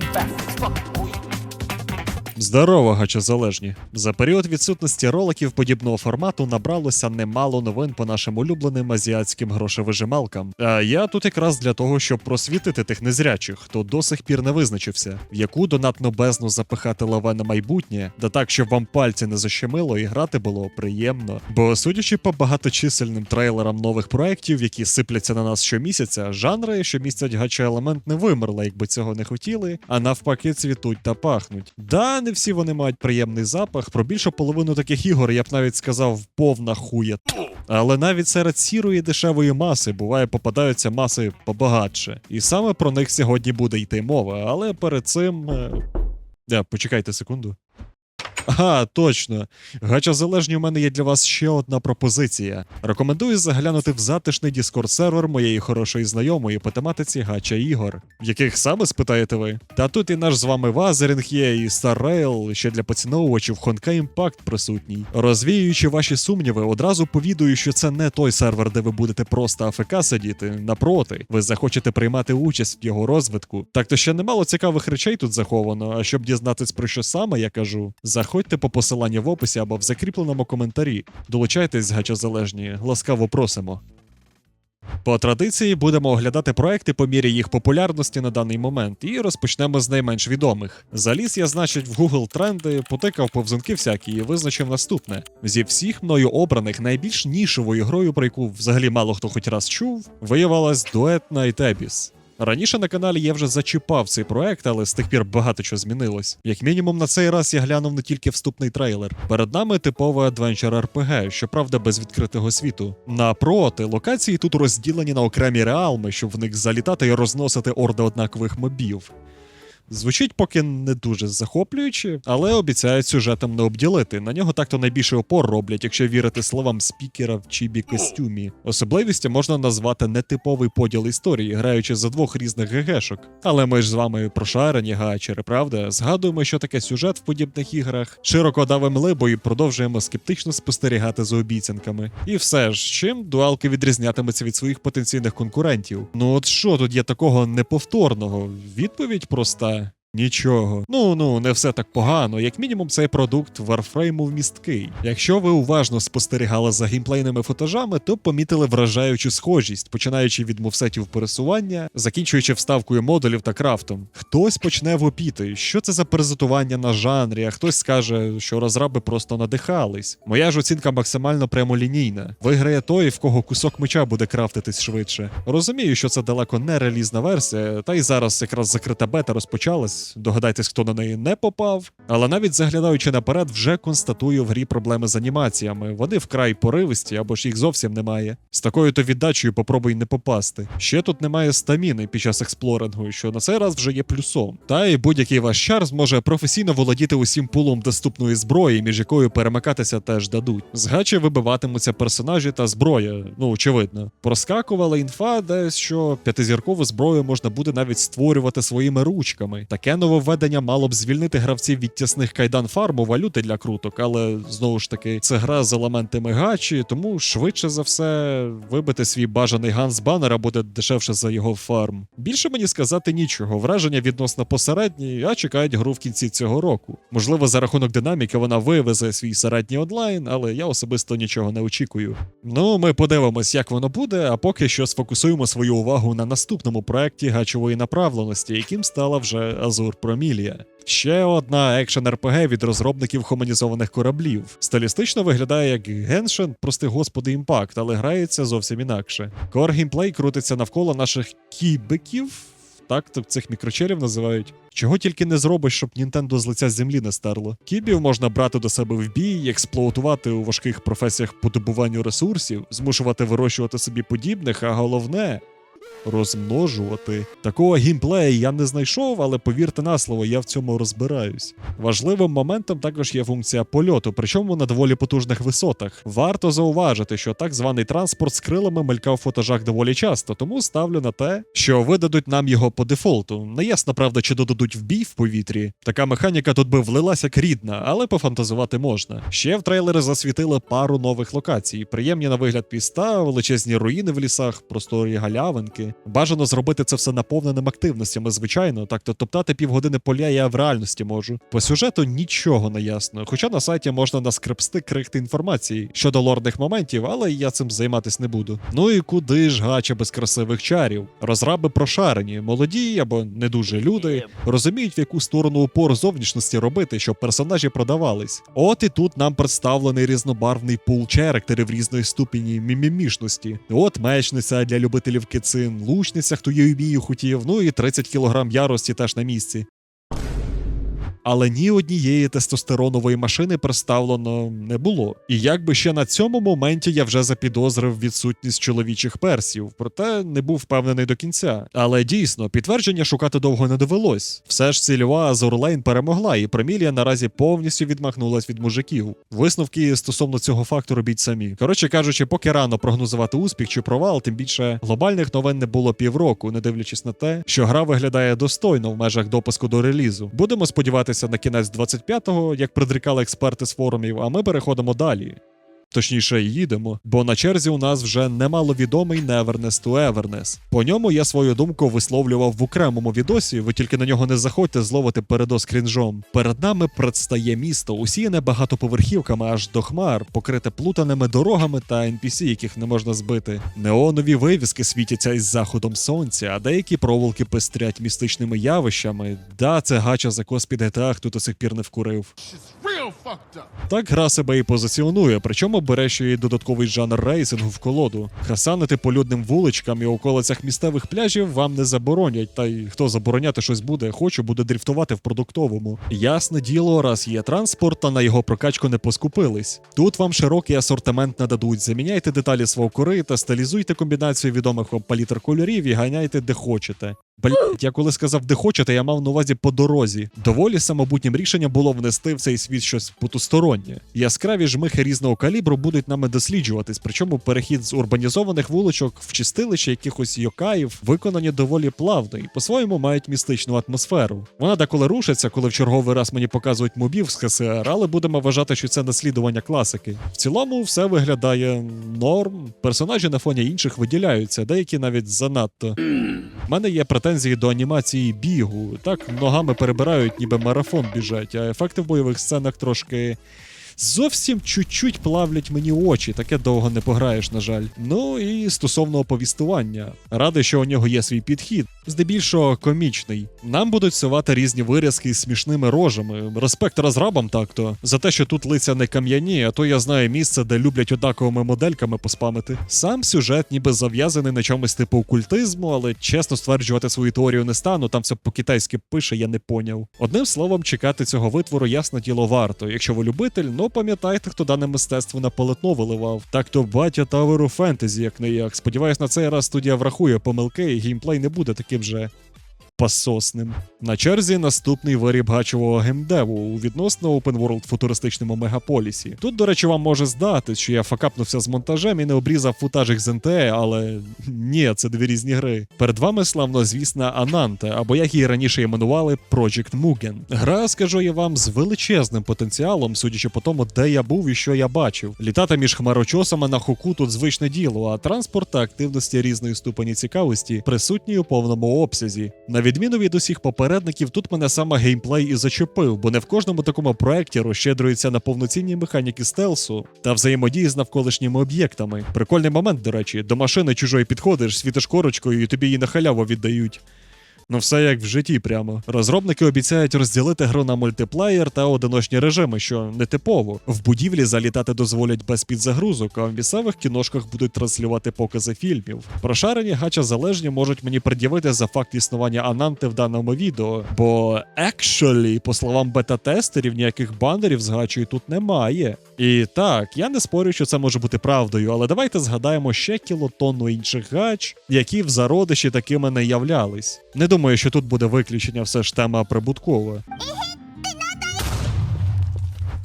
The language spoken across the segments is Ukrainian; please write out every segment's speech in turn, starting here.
I'm back. Fuck. Здорово, гачозалежні. За період відсутності роликів подібного формату набралося немало новин по нашим улюбленим азіатським грошовижималкам. А я тут якраз для того, щоб просвітити тих незрячих, хто до сих пір не визначився, в яку донатну бездну запихати лаве на майбутнє, да так, щоб вам пальці не защемило і грати було приємно. Бо судячи по багаточисельним трейлерам нових проєктів, які сипляться на нас щомісяця, жанри, що містять гача елемент, не вимерли, якби цього не хотіли, а навпаки цвітуть та пахнуть. Да, не всі вони мають приємний запах. Про більшу половину таких ігор я б навіть сказав повна хуя. Але навіть серед сірої дешевої маси буває попадаються маси побагатше. І саме про них сьогодні буде йти мова. Але перед цим. е, почекайте секунду. Ага, точно. Гача-залежні, у мене є для вас ще одна пропозиція. Рекомендую заглянути в затишний Discord сервер моєї хорошої знайомої по тематиці гача ігор. Яких саме спитаєте ви? Та тут і наш з вами Вазерінг є, і Старрейл, ще для поціновувачів Хонка Імпакт присутній. Розвіюючи ваші сумніви, одразу повідую, що це не той сервер, де ви будете просто АФК сидіти. Напроти, ви захочете приймати участь в його розвитку. Так то ще немало цікавих речей тут заховано. А щоб дізнатись про що саме я кажу, заходьте по посиланню в описі або в закріпленому коментарі. Долучайтесь, гачозалежні, ласкаво просимо. По традиції будемо оглядати проекти по мірі їх популярності на даний момент, і розпочнемо з найменш відомих. Заліз я, значить, в Google тренди, потикав повзунки всякі і визначив наступне: зі всіх мною обраних найбільш нішовою грою, про яку взагалі мало хто хоч раз чув, виявилась дует Night Abyss. Раніше на каналі я вже зачіпав цей проект, але з тих пір багато чого змінилось. Як мінімум, на цей раз я глянув не тільки вступний трейлер. Перед нами типове адвенчер RPG, щоправда, без відкритого світу. Напроти, локації тут розділені на окремі реалми, щоб в них залітати і розносити орди однакових мобів. Звучить поки не дуже захоплююче, але обіцяють сюжетом не обділити. На нього так-то найбільший опор роблять, якщо вірити словам спікера в чібі костюмі. Особливістю можна назвати нетиповий поділ історії, граючи за двох різних ГГшок. Але ми ж з вами прошарені гачери, правда? Згадуємо, що таке сюжет в подібних іграх, широко давимо либо і продовжуємо скептично спостерігати за обіцянками. І все ж, чим дуалки відрізнятимуться від своїх потенційних конкурентів? Ну от що тут є такого неповторного? Відповідь проста. Нічого. Ну ну не все так погано. Як мінімум, цей продукт Warframe вмісткий. Якщо ви уважно спостерігали за геймплейними футажами, то помітили вражаючу схожість, починаючи від мувсетів пересування, закінчуючи вставкою модулів та крафтом. Хтось почне вопіти, що це за презентування на жанрі, а хтось скаже, що розраби просто надихались. Моя ж оцінка максимально прямолінійна. Виграє той, в кого кусок меча буде крафтитись швидше. Розумію, що це далеко не релізна версія, та й зараз якраз закрита бета розпочалась. Догадайтесь, хто на неї не попав. Але навіть заглядаючи наперед, вже констатую в грі проблеми з анімаціями. Вони вкрай поривисті або ж їх зовсім немає. З такою то віддачею попробуй не попасти. Ще тут немає стаміни під час експлорингу, що на цей раз вже є плюсом. Та й будь-який ваш чар зможе професійно володіти усім пулом доступної зброї, між якою перемикатися теж дадуть. З гачі вибиватимуться персонажі та зброя. Ну очевидно. Проскакувала інфа, десь що п'ятизіркову зброю можна буде навіть створювати своїми ручками. Таке нововведення мало б звільнити гравців від тісних кайдан фарму валюти для круток, але знову ж таки це гра з елементами гачі, тому швидше за все вибити свій бажаний ган з банера буде дешевше за його фарм. Більше мені сказати нічого. Враження відносно посередні, а чекають гру в кінці цього року. Можливо, за рахунок динаміки вона вивезе свій середній онлайн, але я особисто нічого не очікую. Ну, ми подивимось, як воно буде, а поки що сфокусуємо свою увагу на наступному проекті гачової направленості, яким стала вже Азур Промілія. Ще одна екшен РПГ від розробників хуманізованих кораблів. Стилістично виглядає як Genshin, прости господи, імпакт, але грається зовсім інакше. Кор геймплей крутиться навколо наших кібиків. Так, цих мікрочерів називають. Чого тільки не зробиш, щоб Нінтендо з лиця землі не стерло. Кібів можна брати до себе в бій, експлуатувати у важких професіях по добуванню ресурсів, змушувати вирощувати собі подібних, а головне розмножувати. Такого геймплея я не знайшов, але повірте на слово, я в цьому розбираюсь. Важливим моментом також є функція польоту, причому на доволі потужних висотах. Варто зауважити, що так званий транспорт з крилами мелькав в фотожах доволі часто, тому ставлю на те, що видадуть нам його по дефолту. Не ясно, правда, чи додадуть в бій в повітрі. Така механіка тут би влилася як рідна, але пофантазувати можна. Ще в трейлери засвітили пару нових локацій. Приємні на вигляд міста, величезні руїни в лісах, просторі галявинки. Бажано зробити це все наповненим активностями, звичайно, так то топтати півгодини поля я в реальності можу. По сюжету нічого не ясно. Хоча на сайті можна наскрепсти крихти інформації щодо лорних моментів, але я цим займатись не буду. Ну і куди ж гача без красивих чарів? Розраби прошарені, молоді або не дуже люди, розуміють, в яку сторону упор зовнішності робити, щоб персонажі продавались. От і тут нам представлений різнобарвний пул черектерів різної ступені мімімішності. От мечниця для любителів кицин, лучниця, хто її вмію хотів, ну і 30 кг ярості теж на місці. Але ні однієї тестостеронової машини представлено не було. І якби ще на цьому моменті я вже запідозрив відсутність чоловічих персів, проте не був впевнений до кінця. Але дійсно, підтвердження шукати довго не довелось. Все ж цільова Азурлейн перемогла, і Промілія наразі повністю відмахнулась від мужиків. Висновки стосовно цього факту робіть самі. Коротше кажучи, поки рано прогнозувати успіх чи провал, тим більше глобальних новин не було півроку, не дивлячись на те, що гра виглядає достойно в межах допуску до релізу. Будемо сподіватися на кінець 25-го, як предрікали експерти з форумів, а ми переходимо далі. Точніше, їдемо, бо на черзі у нас вже немаловідомий Nevernes to Everness. По ньому я свою думку висловлював в окремому відосі, ви тільки на нього не заходьте зловити передос крінжом. Перед нами предстає місто, усіяне багатоповерхівками аж до хмар, покрите плутаними дорогами та NPC, яких не можна збити. Неонові вивіски світяться із заходом сонця, а деякі проволоки пестрять містичними явищами. Да, це гача за коспід GTA, хто до сих пір не вкурив. Так гра себе і позиціонує, причому бере ще й додатковий жанр рейсингу в колоду. Хасанити по людним вуличкам і околицях місцевих пляжів вам не заборонять. Та й хто забороняти щось буде, хочу, буде дріфтувати в продуктовому. Ясне діло, раз є транспорт, та на його прокачку не поскупились. Тут вам широкий асортимент нададуть. Заміняйте деталі свого кори та стилізуйте комбінацію відомих вам палітр кольорів і ганяйте де хочете. Блять, я коли сказав, де хочете, я мав на увазі по дорозі. Доволі самобутнім рішенням було внести в цей світ щось потустороннє. Яскраві жмихи різного калібру будуть нами досліджуватись, причому перехід з урбанізованих вуличок в чистилище якихось йокаїв виконані доволі плавно і по-своєму мають містичну атмосферу. Вона деколи рушиться, коли в черговий раз мені показують мобів з ХСР, але будемо вважати, що це наслідування класики. В цілому все виглядає норм. Персонажі на фоні інших виділяються, деякі навіть занадто. У мене є претензії до анімації бігу. Так ногами перебирають, ніби марафон біжать, а ефекти в бойових сценах трошки. Зовсім чуть-чуть плавлять мені очі, таке довго не пограєш, на жаль. Ну і стосовно оповістування. Радий, що у нього є свій підхід, здебільшого комічний. Нам будуть сувати різні вирізки з смішними рожами. Респект розрабам так-то. За те, що тут лиця не кам'яні, а то я знаю місце, де люблять однаковими модельками поспамити. Сам сюжет ніби зав'язаний на чомусь типу окультизму, але чесно стверджувати свою теорію не стану, там все по-китайськи пише, я не поняв. Одним словом, чекати цього витвору ясно діло варто. Якщо ви любитель, ну пам'ятайте, хто дане мистецтво на полотно виливав. Так то батя Таверу фентезі, як не як. Сподіваюсь, на цей раз студія врахує помилки, і геймплей не буде таким же. Пасосним. На черзі наступний виріб гачового геймдеву у відносно world футуристичному мегаполісі. Тут, до речі, вам може здатись, що я факапнувся з монтажем і не обрізав футажик з НТЕ, але ні, це дві різні гри. Перед вами славно звісна Ананте, або як її раніше іменували Project Mugen. Гра, скажу я вам, з величезним потенціалом, судячи по тому, де я був і що я бачив. Літати між хмарочосами на хуку тут звичне діло, а транспорт та активності різної ступені цікавості присутні у повному обсязі. На відміну від усіх попередників, тут мене саме геймплей і зачепив, бо не в кожному такому проекті розщедрується на повноцінні механіки стелсу та взаємодії з навколишніми об'єктами. Прикольний момент, до речі, до машини чужої підходиш, світиш корочкою і тобі її на халяву віддають. Ну, все як в житті прямо. Розробники обіцяють розділити гру на мультиплеєр та одиночні режими, що не типово. В будівлі залітати дозволять без підзагрузок, а в місцевих кіношках будуть транслювати покази фільмів. Прошарені гача залежні можуть мені пред'явити за факт існування Ананти в даному відео. Бо actually, по словам бета-тестерів, ніяких банерів з гачою тут немає. І так, я не спорю, що це може бути правдою, але давайте згадаємо ще кілотонну інших гач, які в зародиші такими не являлись. Не думаю, що тут буде виключення, все ж тема прибуткова.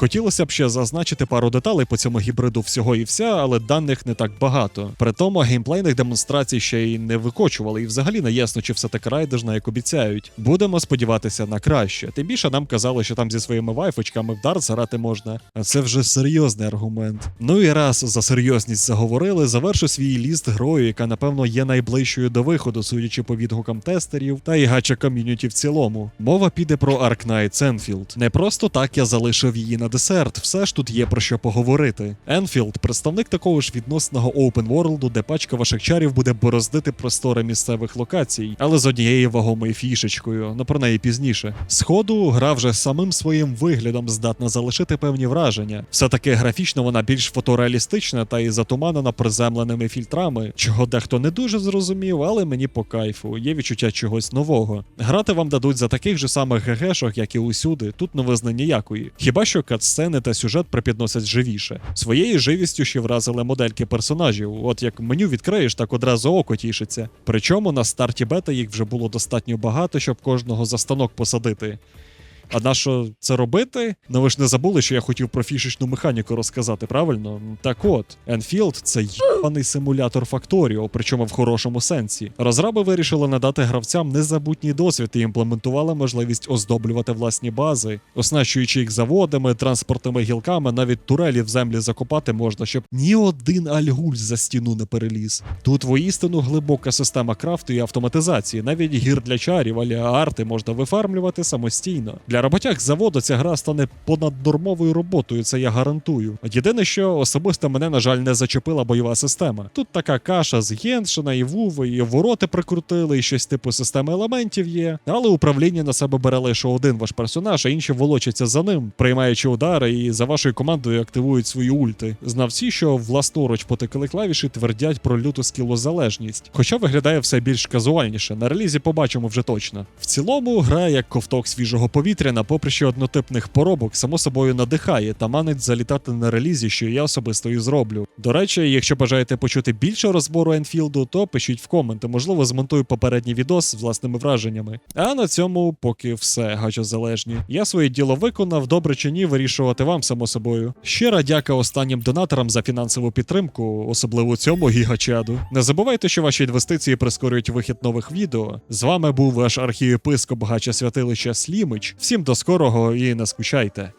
Хотілося б ще зазначити пару деталей по цьому гібриду всього і вся, але даних не так багато. При тому геймплейних демонстрацій ще й не викочували, і взагалі не ясно, чи все так райдержно, як обіцяють. Будемо сподіватися на краще. Тим більше нам казали, що там зі своїми вайфочками в дартс грати можна. А це вже серйозний аргумент. Ну і раз за серйозність заговорили, завершу свій ліст грою, яка напевно є найближчою до виходу, судячи по відгукам тестерів та і гача ком'юніті в цілому. Мова піде про Arknight Enfield. Не просто так я залишив її на десерт, все ж тут є про що поговорити. Enfield – представник такого ж відносного world, де пачка ваших чарів буде бороздити простори місцевих локацій, але з однією вагомою фішечкою, но про неї пізніше. Сходу гра вже самим своїм виглядом здатна залишити певні враження. Все таки графічно вона більш фотореалістична та і затуманена приземленими фільтрами, чого дехто не дуже зрозумів, але мені по кайфу, є відчуття чогось нового. Грати вам дадуть за таких же самих ГГшок, як і усюди, тут новизни ніякої. Хіба що катсцени та сюжет припідносять живіше. Своєю живістю ще вразили модельки персонажів. От як меню відкриєш, так одразу око тішиться. Причому на старті бета їх вже було достатньо багато, щоб кожного за станок посадити. А на що це робити? Ну ви ж не забули, що я хотів про фішечну механіку розказати, правильно? Так от, Enfield — це їбаний симулятор Факторіо, причому в хорошому сенсі. Розраби вирішили надати гравцям незабутній досвід і імплементували можливість оздоблювати власні бази, оснащуючи їх заводами, транспортними гілками, навіть турелі в землі закопати можна, щоб ні один альгуль за стіну не переліз. Тут воістину глибока система крафту і автоматизації, навіть гір для чарів, аля арти можна вифармлювати самостійно. Для роботяг заводу ця гра стане понаднормовою роботою, це я гарантую. Єдине, що особисто мене, на жаль, не зачепила бойова система. Тут така каша з Геншина і Вуви, і вороти прикрутили, і щось типу системи елементів є. Але управління на себе бере лише один ваш персонаж, а інші волочаться за ним, приймаючи удари і за вашою командою активують свої ульти. Знавці, що власноруч потикали клавіші, твердять про люту скілозалежність. Хоча виглядає все більш казуальніше. На релізі побачимо вже точно. В цілому, гра як ковток свіжого повітря, на попри що однотипних поробок, само собою надихає та манить залітати на релізі, що я особисто і зроблю. До речі, якщо бажаєте почути більше розбору Енфілду, то пишіть в коменти, можливо, змонтую попередній відос з власними враженнями. А на цьому поки все гачозалежні. Я своє діло виконав, добре чи ні, вирішувати вам само собою. Щира дяка останнім донаторам за фінансову підтримку, особливо цьому гігачаду. Не забувайте, що ваші інвестиції прискорюють вихід нових відео. З вами був ваш архієпископ Гача Святилища Слімич. Всім до скорого і не скучайте.